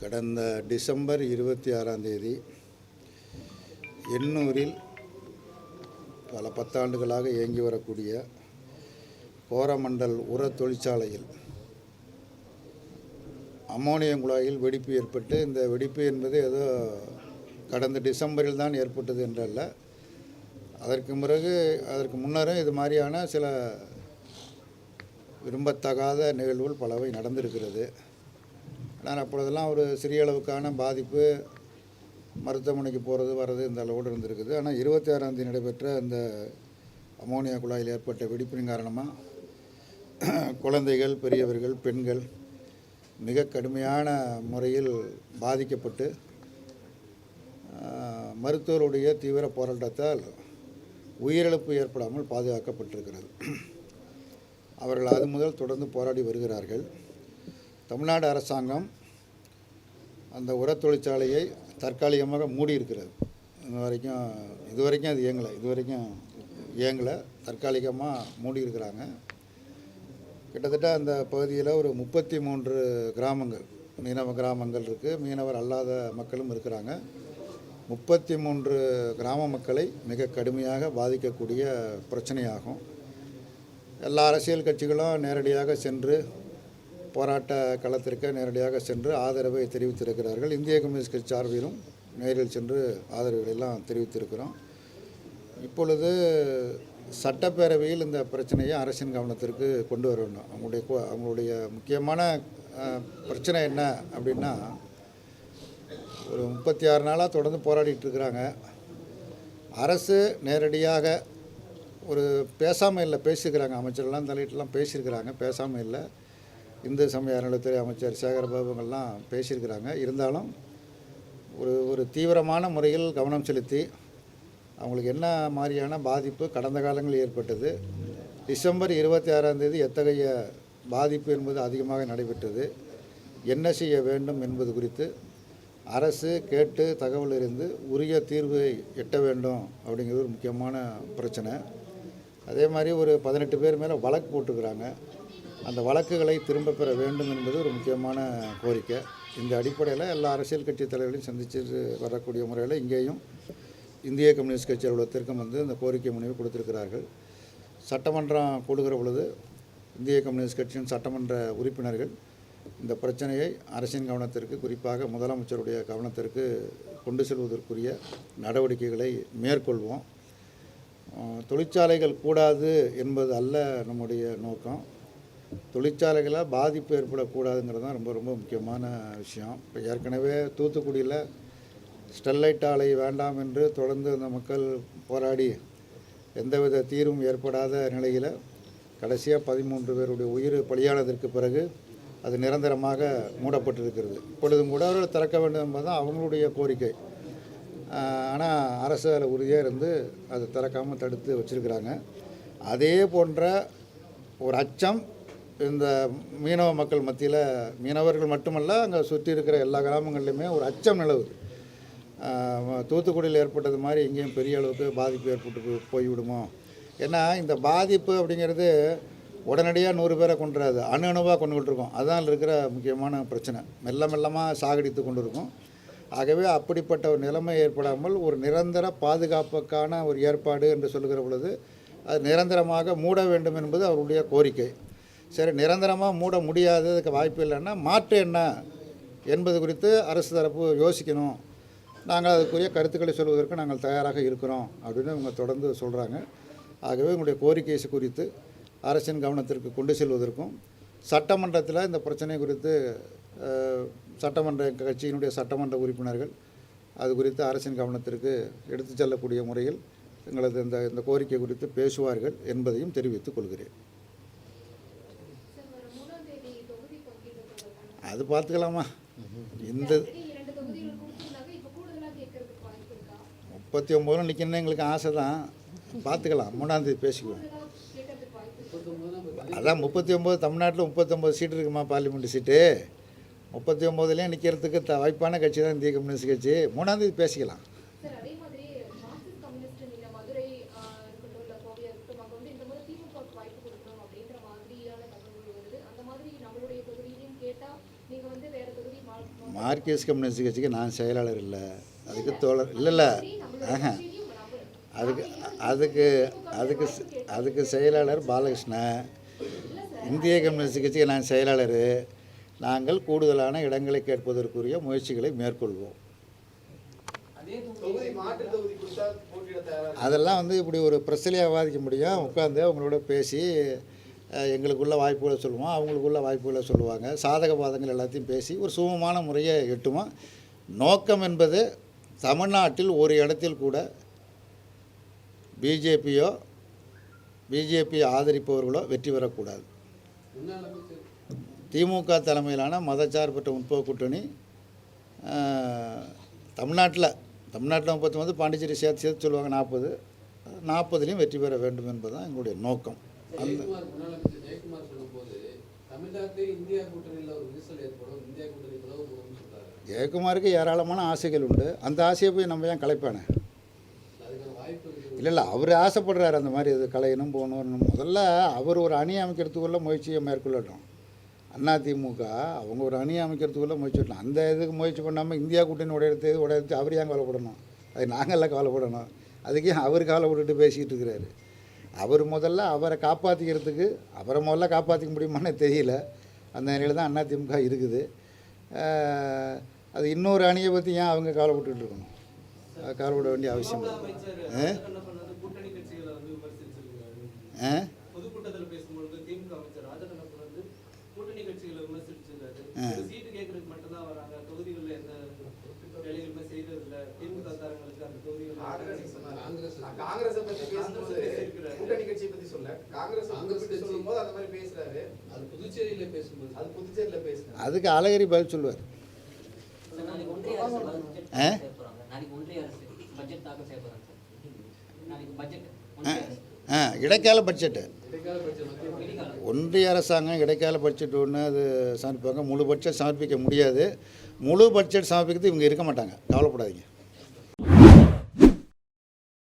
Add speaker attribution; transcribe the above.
Speaker 1: கடந்த டிசம்பர் இருபத்தி ஆறாம் தேதி எண்ணூரில் பல பத்தாண்டுகளாக இயங்கி வரக்கூடிய கோரமண்டல் உர தொழிற்சாலையில் அம்மோனியம் குழாயில் வெடிப்பு ஏற்பட்டு இந்த வெடிப்பு என்பது ஏதோ கடந்த டிசம்பரில் தான் ஏற்பட்டது என்றல்ல. அதற்கு பிறகு அதற்கு முன்னரும் இது மாதிரியான சில விரும்பத்தகாத நிகழ்வுகள் பலவை நடந்திருக்கிறது. ஆனால் அப்பொழுதெல்லாம் ஒரு சிறிய அளவுக்கான பாதிப்பு மருத்துவமனைக்கு போகிறது வர்றது இந்த அளவோடு இருந்திருக்குது. ஆனால் இருபத்தி ஆறாம் தேதி நடைபெற்ற அந்த அமோனியா குழாயில் ஏற்பட்ட வெடிப்பின் காரணமாக குழந்தைகள் பெரியவர்கள் பெண்கள் மிக கடுமையான முறையில் பாதிக்கப்பட்டு மருத்துவருடைய தீவிர போராட்டத்தால் உயிரிழப்பு ஏற்படாமல் பாதுகாக்கப்பட்டிருக்கிறது. அவர்கள் அது முதல் தொடர்ந்து போராடி வருகிறார்கள். தமிழ்நாடு அரசாங்கம் அந்த உரத் தொழிற்சாலையை தற்காலிகமாக மூடி இருக்கிறது இது வரைக்கும் இது வரைக்கும் அது இயங்கலை. இது வரைக்கும் இயங்கலை. தற்காலிகமாக மூடி இருக்கிறாங்க கிட்டத்தட்ட அந்த பகுதியில் ஒரு முப்பத்தி மூன்று கிராமங்கள் மீனவ கிராமங்கள் இருக்குது மீனவர் அல்லாத மக்களும் இருக்கிறாங்க. முப்பத்தி மூன்று கிராம மக்களை மிக கடுமையாக பாதிக்கக்கூடிய பிரச்சனையாகும். எல்லா அரசியல் கட்சிகளும் நேரடியாக சென்று போராட்ட களத்திற்கு நேரடியாக சென்று ஆதரவை தெரிவித்திருக்கிறார்கள். இந்திய கம்யூனிஸ்ட் கட்சி சார்பிலும் நேரில் சென்று ஆதரவுகளை எல்லாம் தெரிவித்திருக்கிறோம். இப்பொழுது சட்டப்பேரவையில் இந்த பிரச்சனையை அரசின் கவனத்திற்கு கொண்டு வர வேண்டும். அவங்களுடைய கோ- அவங்களுடைய முக்கியமான பிரச்சனை என்ன அப்படின்னா ஒரு முப்பத்தி ஆறு நாளாக தொடர்ந்து போராடிட்டு இருக்கிறாங்க. அரசு நேரடியாக ஒரு பேசாமல் இல்லை பேசியிருக்கிறாங்க அமைச்சர்லாம் தலையிட்டுலாம் பேசியிருக்கிறாங்க. பேசாமல் இல்லை இந்து சமய அறநிலைத்துறை அமைச்சர் சேகரபாபுங்கள்லாம் பேசியிருக்கிறாங்க. இருந்தாலும் ஒரு ஒரு தீவிரமான முறையில் கவனம் செலுத்தி அவங்களுக்கு என்ன மாதிரியான பாதிப்பு கடந்த காலங்களில் ஏற்பட்டது. டிசம்பர் இருபத்தி ஆறாம் தேதி எத்தகைய பாதிப்பு என்பது அதிகமாக நடைபெற்றது. என்ன செய்ய வேண்டும் என்பது குறித்து அரசு கேட்டு தகவல் இருந்து உரிய தீர்வை எட்ட வேண்டும் அப்படிங்கிறது ஒரு முக்கியமான பிரச்சனை. அதே மாதிரி ஒரு பதினெட்டு பேர் மேலே வழக்கு போட்டுக்கிறாங்க அந்த வழக்குகளை திரும்ப பெற வேண்டும் என்பது ஒரு முக்கியமான கோரிக்கை. இந்த அடிப்படையில் எல்லா அரசியல் கட்சி தலைவர்களையும் சந்தித்து வரக்கூடிய முறையில் இங்கேயும் இந்திய கம்யூனிஸ்ட் கட்சி அலுவலகத்திற்கும் வந்து இந்த கோரிக்கை முனைவு கொடுத்திருக்கிறார்கள். சட்டமன்றம் கூடுகிற பொழுது இந்திய கம்யூனிஸ்ட் கட்சியின் சட்டமன்ற உறுப்பினர்கள் இந்த பிரச்சனையை அரசின் கவனத்திற்கு குறிப்பாக முதலமைச்சருடைய கவனத்திற்கு கொண்டு செல்வதற்குரிய நடவடிக்கைகளை மேற்கொள்வோம். தொழிற்சாலைகள் கூடாது என்பது அல்ல நம்முடைய நோக்கம். தொழிற்சாலைகளால் பாதிப்பு ஏற்படக்கூடாதுங்கிறது தான் ரொம்ப ரொம்ப முக்கியமான விஷயம். இப்போ ஏற்கனவே தூத்துக்குடியில் ஸ்டெர்லைட் ஆலை வேண்டாம் என்று தொடர்ந்து அந்த மக்கள் போராடி எந்தவித தீர்வும் ஏற்படாத நிலையில் கடைசியாக பதிமூன்று பேருடைய உயிர் பலியானதற்கு பிறகு அது நிரந்தரமாக மூடப்பட்டிருக்கிறது. இப்பொழுதும் கூட அவர்கள் திறக்க வேண்டும் என்பது தான் அவங்களுடைய கோரிக்கை. ஆனால் அரசு அதில் உறுதியாக இருந்து அதை திறக்காமல் தடுத்து வச்சிருக்கிறாங்க. அதே போன்ற ஒரு அச்சம் இந்த மீனவ மக்கள் மத்தியில் மீனவர்கள் மட்டுமல்ல அங்கே சுற்றி இருக்கிற எல்லா கிராமங்கள்லையுமே ஒரு அச்சம் நிலவுது. தூத்துக்குடியில் ஏற்பட்டது மாதிரி இங்கேயும் பெரிய அளவுக்கு பாதிப்பு ஏற்பட்டு போய்விடுமோ ஏன்னா இந்த பாதிப்பு அப்படிங்கிறது உடனடியாக நூறு பேரை கொண்டுறாது அணு அணுவாக கொண்டுக்கிட்டு இருக்கோம். அதான் இருக்கிற முக்கியமான பிரச்சனை. மெல்ல மெல்லமாக சாகடித்து கொண்டு இருக்கும் ஆகவே அப்படிப்பட்ட ஒரு நிலைமை ஏற்படாமல் ஒரு நிரந்தர பாதுகாப்புக்கான ஒரு ஏற்பாடு என்று சொல்லுகிற பொழுது அது நிரந்தரமாக மூட வேண்டும் என்பது அவருடைய கோரிக்கை. சரி நிரந்தரமாக மூட முடியாததுக்கு வாய்ப்பு இல்லைன்னா மாற்று என்ன என்பது குறித்து அரசு தரப்பு யோசிக்கணும். நாங்கள் அதுக்குரிய கருத்துக்களை சொல்வதற்கு நாங்கள் தயாராக இருக்கிறோம் அப்படின்னு இவங்க தொடர்ந்து சொல்கிறாங்க ஆகவே உங்களுடைய கோரிக்கை குறித்து அரசின் கவனத்திற்கு கொண்டு செல்வதற்கும் சட்டமன்றத்தில் இந்த பிரச்சனை குறித்து சட்டமன்ற கட்சியினுடைய சட்டமன்ற உறுப்பினர்கள் அது குறித்து அரசின் கவனத்திற்கு எடுத்துச் செல்லக்கூடிய முறையில் எங்களது இந்த இந்த கோரிக்கை குறித்து பேசுவார்கள் என்பதையும் தெரிவித்துக் கொள்கிறேன். அது பார்த்துக்கலாமா? இந்த முப்பத்தி ஒம்போதும் நிற்கணும்னு எங்களுக்கு ஆசை தான் பார்த்துக்கலாம் மூணாந்தேதி பேசிக்குவோம். அதான் முப்பத்தி ஒம்பது தமிழ்நாட்டில் முப்பத்தொம்பது சீட்டு இருக்குமா பார்லிமெண்ட் சீட்டு? முப்பத்தி ஒம்போதுலேயும் நிற்கிறதுக்கு த வாய்ப்பான கட்சி தான் இந்திய கம்யூனிஸ்ட் கட்சி. மூணாந்தேதி பேசிக்கலாம்.
Speaker 2: மார்க்சிஸ்ட் கம்யூனிஸ்ட்
Speaker 1: கட்சிக்கு நான் செயலாளர் இல்லை. அதுக்கு தோழர் இல்லைல்ல ஆஹ. அதுக்கு அதுக்கு அதுக்கு அதுக்கு செயலாளர் பாலகிருஷ்ணன். இந்திய கம்யூனிஸ்ட் கட்சிக்கு நான் செயலாளர். நாங்கள் கூடுதலான இடங்களை கேட்பதற்குரிய முயற்சிகளை மேற்கொள்வோம். அதெல்லாம் வந்து இப்படி ஒரு பிரச்சனையாக விவாதிக்க முடியும். உட்காந்து அவங்களோட பேசி எங்களுக்குள்ள வாய்ப்புகளை சொல்லுவோம். அவங்களுக்குள்ள வாய்ப்புகளை சொல்லுவாங்க. சாதக பாதங்கள் எல்லாத்தையும் பேசி ஒரு சுமமான முறையை எட்டுவோம். நோக்கம் என்பது தமிழ்நாட்டில் ஒரு இடத்தில் கூட பிஜேபியோ பிஜேபி ஆதரிப்பவர்களோ வெற்றி பெறக்கூடாது. திமுக தலைமையிலான மதச்சார்பற்ற முற்போக்கு கூட்டணி தமிழ்நாட்டில் தமிழ்நாட்டில் முப்பத்தி வந்து பாண்டிச்சேரி சேர்த்து சேர்த்து சொல்லுவாங்க நாற்பது நாற்பதுலேயும் வெற்றி பெற வேண்டும் என்பதுதான் எங்களுடைய நோக்கம். அந்த ஜெயக்குமாருக்கு ஏராளமான ஆசைகள் உண்டு. அந்த ஆசையை போய் நம்ம ஏன் கலைப்பானே? இல்லை இல்லை அவர் ஆசைப்படுறாரு அந்த மாதிரி இது கலையணும் போகணும் முதல்ல அவர் ஒரு அணி அமைக்கிறதுக்குள்ள முயற்சியை மேற்கொள்ளட்டும். அண்ணா திமுக அவங்க ஒரு அணி அமைக்கிறதுக்குள்ள முயற்சி பண்ணலாம். அந்த இதுக்கு முயற்சி பண்ணாமல் இந்தியா கூட்டணி உடையறது உடையறது அவர் ஏன் கவலைப்படணும் அது நாங்கள்லாம் கவலைப்படணும் அதுக்கே அவர் கவலைப்பட்டுட்டு பேசிக்கிட்டு இருக்கிறாரு? அவர் முதல்ல அவரை காப்பாற்றிக்கிறதுக்கு அவரை முதல்ல காப்பாற்றிக்க முடியுமான்னு தெரியல. அந்த நிலையில் தான் அண்ணா திமுக இருக்குது. அது இன்னொரு அணியை பற்றி ஏன் அவங்க கவலைப்பட்டுட்டு இருக்கணும்? அது கவலைப்பட வேண்டிய அவசியம் இல்லை. ஆ?
Speaker 3: கூட்டணி கட்சிகளை வந்து விமர்சிச்சிருக்காரு
Speaker 1: ஆ
Speaker 3: பொதுக்கூட்டத்தில் பேசும்பொழுது திமுக அமைச்சர் ராஜகண்ணப்பன் வந்து கூட்டணி கட்சிகளை விமர்சிச்சிருக்காரு
Speaker 1: ஆ.
Speaker 3: ஒரு சீட்டு கேட்கறதுக்கு மட்டும்தான் வராங்க தொகுதிகளில் எந்த வேலைகளுமே செய்யறது இல்ல திமுக காரங்களுக்கு அந்த
Speaker 4: காங்கிரஸ்
Speaker 3: தொகுதிகள்
Speaker 4: சொன்னாரு.
Speaker 5: காங்கிரஸ்
Speaker 4: நான் காங்கிரஸை பத்தி பேசும்போது
Speaker 3: பேசியிருக்கிறாரு.
Speaker 4: கூட்டணி கட்சியை பத்தி சொல்ல காங்கிரஸ் பத்தி
Speaker 5: கட்சி.
Speaker 4: சொல்லும்போது அந்த மாதிரி பேசுறாரு.
Speaker 5: அது புதுச்சேரியில பேசும்போது.
Speaker 4: அது புதுச்சேரியில பேசுறாரு.
Speaker 1: அதுக்கு அழகிரி பதில் சொல்லுவார். இடைக்கால பட்ஜெட்டு ஒன்றிய அரசாங்கம் இடைக்கால பட்ஜெட் ஒன்று அது சமர்ப்பிப்பாங்க. முழு பட்ஜெட் சமர்ப்பிக்க முடியாது. முழு பட்ஜெட் சமர்ப்பிக்கிறது இவங்க இருக்க மாட்டாங்க. கவலைப்படாதீங்க.